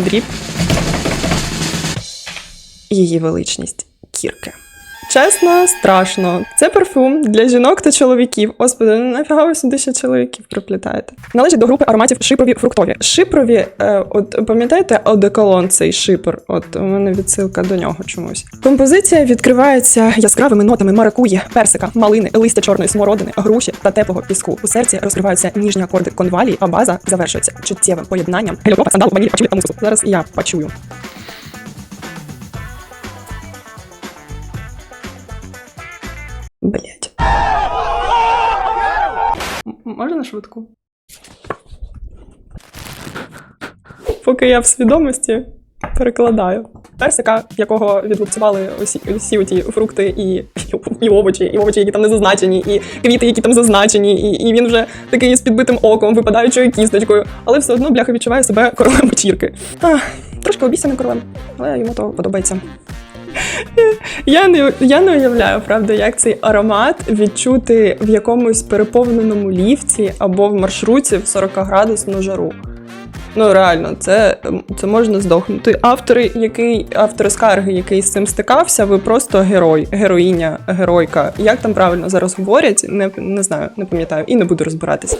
дріб. Її величність кірки. Чесно, страшно. Це парфум для жінок та чоловіків. Господи, ну нафіга ви сюди ще чоловіків приплітаєте? Належить до групи ароматів шипрові фруктові. Шипрові, е, от пам'ятаєте, одеколон цей шипр? От у мене відсилка до нього чомусь. Композиція відкривається яскравими нотами маракуї, персика, малини, листя чорної смородини, груші та теплого піску. У серці розкриваються ніжні акорди конвалії, а база завершується чуттєвим поєднанням геліокропа, сандалу, ванілі, пачулі та мускусу. Зараз я почую. Блять. Можна на швидку? Поки я в свідомості перекладаю. Персика, якого відлупцювали усі, усі ті фрукти і, і овочі, і овочі, які там не зазначені, і квіти, які там зазначені, і, і він вже такий з підбитим оком, випадаючою кісточкою, але все одно бляха відчуває себе королем вечірки. Трошки обіцяним королем, але йому то подобається. Я не, я не уявляю, правда, як цей аромат відчути в якомусь переповненому ліфті або в маршруті в 40-градусну жару. Ну, реально, це, це можна здохнути. Автори, який, автор скарги, який з цим стикався, ви просто герой, героїня, геройка. Як там правильно зараз говорять, не, не знаю, не пам'ятаю і не буду розбиратись.